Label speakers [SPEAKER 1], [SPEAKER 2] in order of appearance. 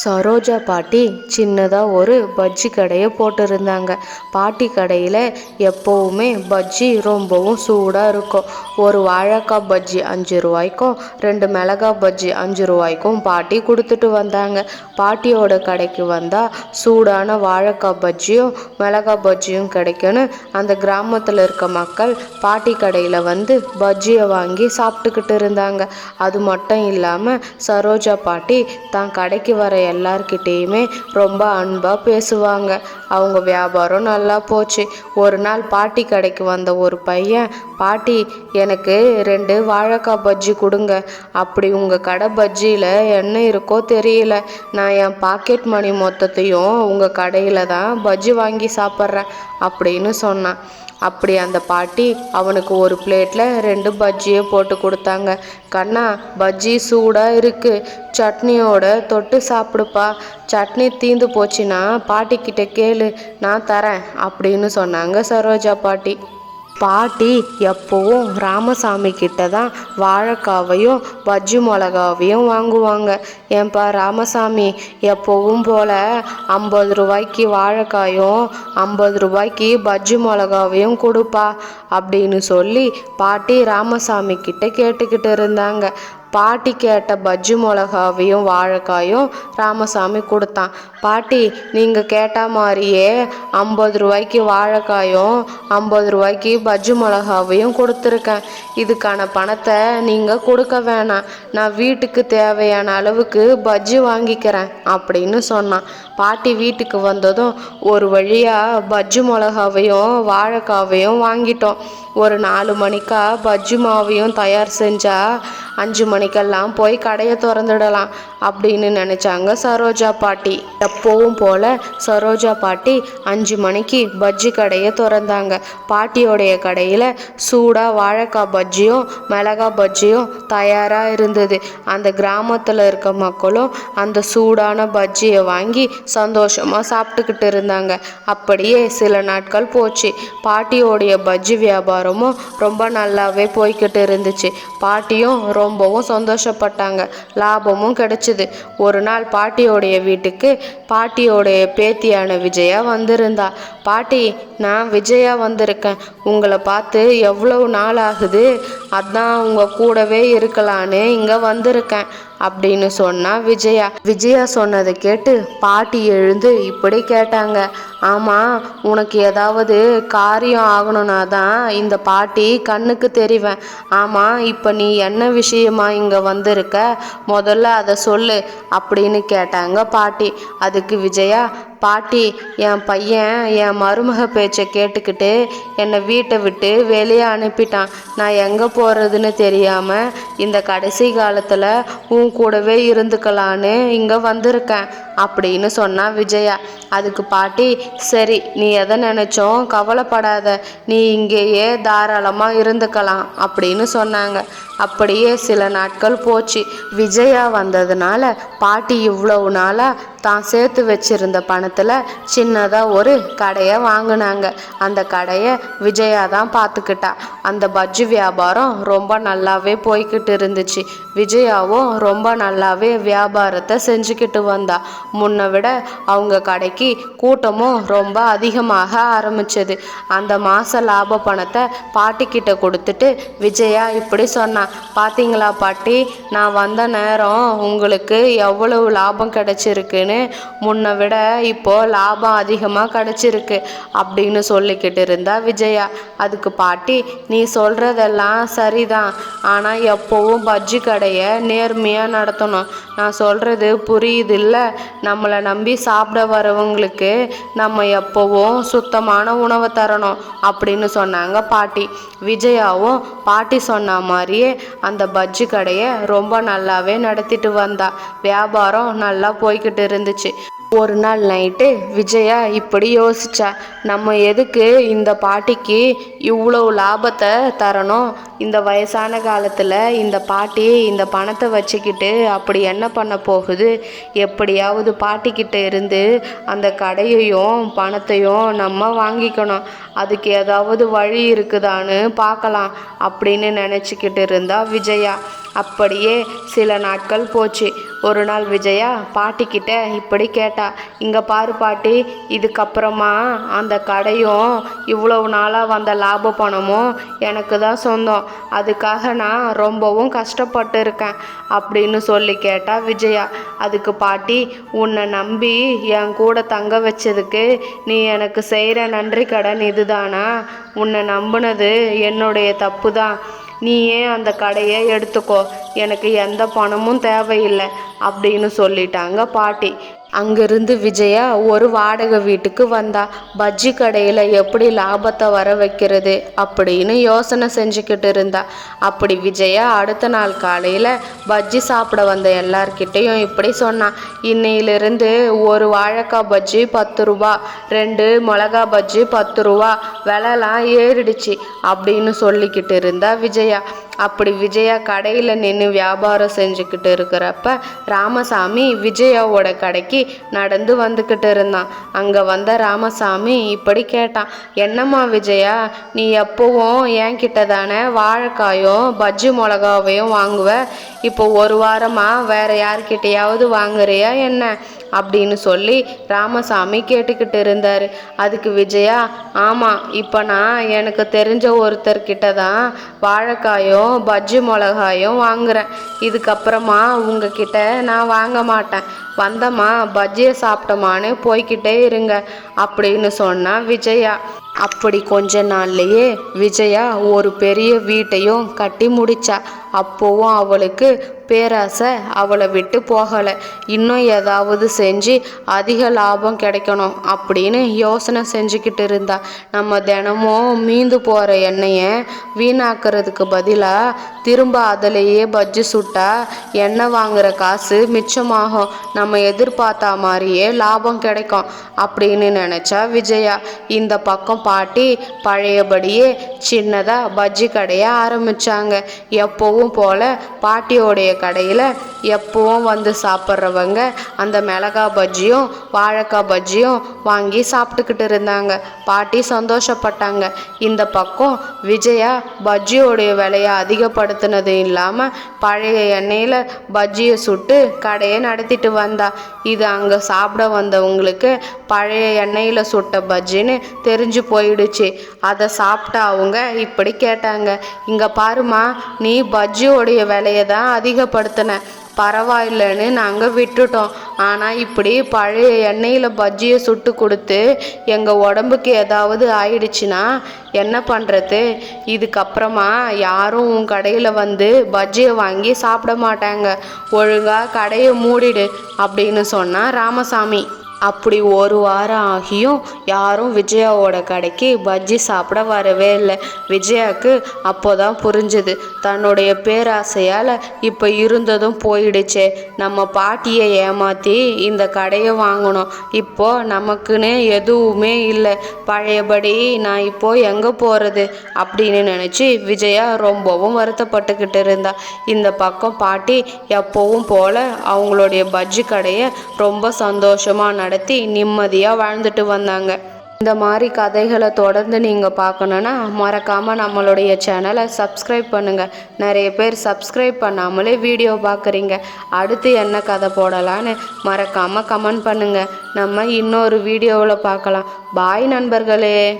[SPEAKER 1] சரோஜா பாட்டி சின்னதாக ஒரு பஜ்ஜி கடையை போட்டிருந்தாங்க. பாட்டி கடையில் எப்போவுமே பஜ்ஜி ரொம்பவும் சூடாக இருக்கும். ஒரு வாழைக்காய் பஜ்ஜி அஞ்சு ரூபாய்க்கும் ரெண்டு மிளகா பஜ்ஜி அஞ்சு ரூபாய்க்கும் பாட்டி கொடுத்துட்டு வந்தாங்க. பாட்டியோட கடைக்கு வந்தால் சூடான வாழைக்காய் பஜ்ஜியும் மிளகா பஜ்ஜியும் கிடைக்கும்னு அந்த கிராமத்தில் இருக்க மக்கள் பாட்டி கடையில் வந்து பஜ்ஜியை வாங்கி சாப்பிட்டுக்கிட்டு இருந்தாங்க. அது மட்டும் இல்லாமல் சரோஜா பாட்டி தான் கடைக்கு வர எல்லார்கிட்டேயுமே ரொம்ப அன்பாக பேசுவாங்க. அவங்க வியாபாரம் நல்லா போச்சு. ஒரு நாள் பாட்டி கடைக்கு வந்த ஒரு பையன் பாட்டி எனக்கு ரெண்டு வாழைக்காய் பஜ்ஜி கொடுங்க. அப்படி உங்கள் கடை பஜ்ஜியில் என்ன இருக்கோ தெரியல. நான் என் பாக்கெட் மணி மொத்தத்தையும் உங்கள் கடையில் தான் பஜ்ஜி வாங்கி சாப்பிட்றேன் அப்படின்னு சொன்னான். அப்படி அந்த பாட்டி அவனுக்கு ஒரு பிளேட்டில் ரெண்டு பஜ்ஜியை போட்டு கொடுத்தாங்க. கண்ணா பஜ்ஜி சூடாக இருக்குது சட்னியோட தொட்டு சாப்பிடுப்பா. சட்னி தீந்து போச்சுன்னா பாட்டிக்கிட்ட கேளு. நான் தரேன் அப்படின்னு சொன்னாங்க சரோஜா பாட்டி. பாட்டி எப்போவும் ராமசாமி கிட்ட தான் வாழைக்காவையும் பஜ்ஜி மிளகாவையும் வாங்குவாங்க. ஏன்பா ராமசாமி எப்போவும் போல் ஐம்பது ரூபாய்க்கு வாழைக்காயும் ஐம்பது ரூபாய்க்கு பஜ்ஜி மிளகாவையும் கொடுப்பா அப்படின்னு சொல்லி பாட்டி ராமசாமி கிட்ட கேட்டுக்கிட்டு இருந்தாங்க. பாட்டி கேட்ட பஜ்ஜி மிளகாவையும் வாழைக்காயும் ராமசாமி கொடுத்தான். பாட்டி நீங்கள் கேட்ட மாதிரியே ஐம்பது ரூபாய்க்கு வாழைக்காயும் ஐம்பது ரூபாய்க்கு பஜ்ஜி மிளகாவையும் கொடுத்துருக்கேன். இதுக்கான பணத்தை நீங்கள் கொடுக்க வேணாம். நான் வீட்டுக்கு தேவையான அளவுக்கு பஜ்ஜி வாங்கிக்கிறேன் அப்படின்னு சொன்னான். பாட்டி வீட்டுக்கு வந்ததும் ஒரு வழியாக பஜ்ஜி மிளகாவையும் வாழைக்காவையும் வாங்கிட்டோம். ஒரு நாலு மணிக்கா பஜ்ஜி மாவையும் தயார் செஞ்சால் அஞ்சு மணிக்கெல்லாம் போய் கடையை திறந்துடலாம் அப்படின்னு நினச்சாங்க சரோஜா பாட்டி. எப்போவும் போல் சரோஜா பாட்டி அஞ்சு மணிக்கு பஜ்ஜி கடையை திறந்தாங்க. பாட்டியோடைய கடையில் சூடாக வாழைக்காய் பஜ்ஜியும் மிளகா பஜ்ஜியும் தயாராக இருந்தது. அந்த கிராமத்தில் இருக்க மக்களும் அந்த சூடான பஜ்ஜியை வாங்கி சந்தோஷமாக சாப்பிட்டுக்கிட்டு இருந்தாங்க. அப்படியே சில நாட்கள் போச்சு. பாட்டியோடைய பஜ்ஜி வியாபாரம் வியாபாரமும் ரொம்ப நல்லாவே போய்கிட்டு இருந்துச்சு. பாட்டியும் ரொம்பவும் சந்தோஷப்பட்டாங்க. லாபமும் கிடைச்சிது. ஒரு நாள் பாட்டியோடைய வீட்டுக்கு பாட்டியோடைய பேத்தியான விஜயா வந்திருந்தா. பாட்டி நான் விஜயா வந்திருக்கேன். உங்களை பார்த்து எவ்வளவு நாள் ஆகுது அதான் உங்கள் கூடவே இருக்கலான்னு இங்கே வந்திருக்கேன். அப்படின்னு சொன்னா விஜயா விஜயா சொன்னதை கேட்டு பாட்டி எழுந்து இப்படி கேட்டாங்க. ஆமாம் உனக்கு ஏதாவது காரியம் ஆகணும்னா தான் இந்த பாட்டி கண்ணுக்கு தெரிவேன். ஆமாம் இப்போ நீ என்ன விஷயமா இங்கே வந்திருக்க? முதல்ல அதை சொல்லு அப்படின்னு கேட்டாங்க பாட்டி. அதுக்கு விஜயா பாட்டி என் பையன் என் மருமக பேச்சை கேட்டுக்கிட்டு என்னை வீட்டை விட்டு வெளியே அனுப்பிட்டான். நான் எங்கே போகிறதுன்னு தெரியாமல் இந்த கடைசி காலத்தில் உன் கூடவே இருந்துக்கலான்னு இங்கே வந்திருக்கேன். அப்படின்னு சொன்னா விஜயா. அதுக்கு பாட்டி சரி நீ எதை நினச்சோம்? கவலைப்படாத. நீ இங்கேயே தாராளமாக இருந்துக்கலாம் அப்படின்னு சொன்னாங்க. அப்படியே சில நாட்கள் போச்சு. விஜயா வந்ததுனால பாட்டி இவ்வளவு நாளாக தான் சேர்த்து வச்சிருந்த பணத்தில் சின்னதாக ஒரு கடையை வாங்கினாங்க. அந்த கடையை விஜயா தான் பார்த்துக்கிட்டா அந்த பஜ்ஜி வியாபாரம் ரொம்ப நல்லாவே போய்கிட்டு இருந்துச்சு. விஜயாவும் ரொம்ப நல்லாவே வியாபாரத்தை செஞ்சுக்கிட்டு வந்தா. முன்னை விட அவங்க கடைக்கு கூட்டமும் ரொம்ப அதிகமாக ஆரம்பிச்சது. அந்த மாத லாப பணத்தை பாட்டிக்கிட்ட கொடுத்துட்டு விஜயா இப்படி சொன்னான் பார்த்தீங்களா பாட்டி நான் வந்த நேரம் உங்களுக்கு எவ்வளவு லாபம் கிடைச்சிருக்குன்னு முன்னை விட இப்போ லாபம் அதிகமாக கிடைச்சிருக்கு அப்படின்னு சொல்லிக்கிட்டு இருந்தா விஜயா. அதுக்கு பாட்டி நீ சொல்கிறதெல்லாம் சரிதான். ஆனால் எப்போவும் பஜ்ஜி கடையை நேர்மையாக நடத்தணும். நான் சொல்கிறது புரியுது இல்லை நம்மளை நம்பி சாப்பிட வரவங்களுக்கு நம்ம எப்போவும் சுத்தமான உணவை தரணும் அப்படின்னு சொன்னாங்க பாட்டி. விஜயாவும் பாட்டி சொன்ன மாதிரியே அந்த பஜ்ஜி கடையை ரொம்ப நல்லாவே நடத்திட்டு வந்தா. வியாபாரம் நல்லா போய்கிட்டு இருந்துச்சு. ஒரு நாள் நைட்டு விஜயா இப்படி யோசிச்சா நம்ம எதுக்கு இந்த பாட்டிக்கு இவ்வளோ லாபத்தை தரணும்? இந்த வயசான காலத்தில் இந்த பாட்டி இந்த பணத்தை வச்சுக்கிட்டு அப்படி என்ன பண்ண போகுது? எப்படியாவது பாட்டிக்கிட்ட இருந்து அந்த கடையையும் பணத்தையும் நம்ம வாங்கிக்கணும். அதுக்கு ஏதாவது வழி இருக்குதான்னு பார்க்கலாம் அப்படின்னு நினச்சிக்கிட்டு இருந்தா விஜயா. அப்படியே சில நாட்கள் போச்சு. ஒரு நாள் விஜயா பாட்டிக்கிட்ட இப்படி கேட்டா இங்கே பாரு பாட்டி இதுக்கப்புறமா அந்த கடையும் இவ்வளவு நாளாக வந்த லாப பணமும் எனக்கு தான் சொந்தம். அதுக்காக நான் ரொம்பவும் கஷ்டப்பட்டு இருக்கேன் அப்படின்னு சொல்லி கேட்டா விஜயா அதுக்கு பாட்டி உன்னை நம்பி என் கூட தங்க வச்சதுக்கு நீ எனக்கு செய்கிற நன்றி கடன் இதுதானா? உன்னை நம்பினது என்னுடைய தப்பு தான் நீயே அந்த கடையை எடுத்துக்கோ? எனக்கு எந்த பணமும் தேவையில்லை அப்படின்னு சொல்லிட்டாங்க பாட்டி. அங்கிருந்து விஜயா ஒரு வாடகை வீட்டுக்கு வந்தா பஜ்ஜி கடையில் எப்படி லாபத்தை வர வைக்கிறது அப்படின்னு யோசனை செஞ்சுக்கிட்டு இருந்தா. அப்படி விஜயா அடுத்த நாள் காலையில் பஜ்ஜி சாப்பிட வந்த எல்லார்கிட்டேயும் இப்படி சொன்னான் இன்னையிலிருந்து ஒரு வாழைக்காய் பஜ்ஜி பத்து ரூபா ரெண்டு மிளகா பஜ்ஜி பத்து ரூபா விலைலாம் ஏறிடுச்சு அப்படின்னு சொல்லிக்கிட்டு இருந்தா விஜயா. அப்படி விஜயா கடையில் நின்று வியாபாரம் செஞ்சுக்கிட்டு இருக்கிறப்ப ராமசாமி விஜயாவோட கடைக்கு நடந்து வந்துக்கிட்டு இருந்தான். அங்கே வந்த ராமசாமி இப்படி கேட்டான் என்னம்மா விஜயா நீ எப்போவும் என்கிட்ட தானே வாழைக்காயும் பஜ்ஜி மிளகாவையும் வாங்குவ? இப்போ ஒரு வாரமாக வேற யார்கிட்டையாவது வாங்குறியா என்ன? அப்படின்னு சொல்லி ராமசாமி கேட்டுக்கிட்டு இருந்தார். அதுக்கு விஜயா ஆமாம் இப்போ நான் எனக்கு தெரிஞ்ச ஒருத்தர்கிட்ட தான் வாழைக்காயும் பஜ்ஜி மிளகாயும் வாங்குறேன். இதுக்கப்புறமா உங்ககிட்ட நான் வாங்க மாட்டேன். வந்தம்மா பஜ்ஜியை சாப்பிட்டோமான்னு போய்கிட்டே இருங்க அப்படின்னு சொன்னால் விஜயா. அப்படி கொஞ்ச நாள்லேயே விஜயா ஒரு பெரிய வீட்டையும் கட்டி முடிச்சா. அப்போவும் அவளுக்கு பேராசை அவளை விட்டு போகலை. இன்னும் ஏதாவது செஞ்சு அதிக லாபம் கிடைக்கணும் அப்படின்னு யோசனை செஞ்சுக்கிட்டு இருந்தா. நம்ம தினமும் மீந்து போகிற எண்ணெயை வீணாக்கிறதுக்கு பதிலாக திரும்ப அதிலேயே பஜ்ஜி சுட்டா எண்ணெய் வாங்குற காசு மிச்சமாகும். நம்ம எதிர்பார்த்தா மாதிரியே லாபம் கிடைக்கும் அப்படின்னு நினச்சா விஜயா. இந்த பக்கம் பாட்டி பழையபடியே சின்னதாக பஜ்ஜி கடையை ஆரம்பித்தாங்க எப்போவும் போல் பாட்டியோடைய கடையில் எப்பவும் வந்து சாப்பிட்றவங்க அந்த மிளகா பஜ்ஜியும் வாழைக்காய் பஜ்ஜியும் வாங்கி சாப்பிட்டுக்கிட்டு இருந்தாங்க. பாட்டி சந்தோஷப்பட்டாங்க. இந்த பக்கம் விஜயா பஜ்ஜியோடைய விலையை அதிகப்படுத்தினது இல்லாமல் பழைய எண்ணெயில் பஜ்ஜியை சுட்டு கடையை நடத்திட்டு வந்தா. இது அங்கே சாப்பிட வந்தவங்களுக்கு பழைய எண்ணெயில் சுட்ட பஜ்ஜின்னு தெரிஞ்சு போயிடுச்சு. அதை சாப்பிட்ட அவங்க இப்படி கேட்டாங்க. இங்கே பாருமா நீ பஜ்ஜியோடைய விலையை தான் அதிகப்படுத்தின. பரவாயில்லைன்னு நாங்கள் விட்டுட்டோம். ஆனால் இப்படி பழைய எண்ணெயில் பஜ்ஜியை சுட்டு கொடுத்து எங்கள் உடம்புக்கு ஏதாவது ஆயிடுச்சுன்னா என்ன பண்ணுறது இதுக்கப்புறமா யாரும் உன் கடையில் வந்து பஜ்ஜியை வாங்கி சாப்பிட மாட்டாங்க. ஒழுங்காக கடையை மூடிடு அப்படின்னு சொன்னால் ராமசாமி. அப்படி ஒரு வாரம் ஆகியும் யாரும் விஜயாவோட கடைக்கு பஜ்ஜி சாப்பிட வரவே இல்லை. விஜயாவுக்கு அப்போதான் புரிஞ்சுது. தன்னுடைய பேராசையால் இப்போ இருந்ததும் போயிடுச்சே. நம்ம பாட்டியை ஏமாற்றி இந்த கடையை வாங்கணும். இப்போ நமக்குன்னு எதுவுமே இல்லை. பழையபடி நான் இப்போ எங்கே போகிறது அப்படின்னு நினச்சி விஜயா ரொம்பவும் வருத்தப்பட்டுக்கிட்டு இருந்தா. இந்த பக்கம் பாட்டி எப்போவும் போல் அவங்களுடைய பஜ்ஜி கடையை ரொம்ப சந்தோஷமாக நடத்தி நிம்மதியாக வாழ்ந்துட்டு வந்தாங்க. இந்த மாதிரி கதைகளை தொடர்ந்து நீங்கள் பார்க்கணுன்னா மறக்காமல் நம்மளுடைய சேனலை சப்ஸ்கிரைப் பண்ணுங்கள் நிறைய பேர் சப்ஸ்கிரைப் பண்ணாமலே வீடியோ பார்க்குறீங்க. அடுத்து என்ன கதை போடலான்னு மறக்காமல் கமெண்ட் பண்ணுங்கள் நம்ம இன்னொரு வீடியோவில் பார்க்கலாம். பாய் நண்பர்களே.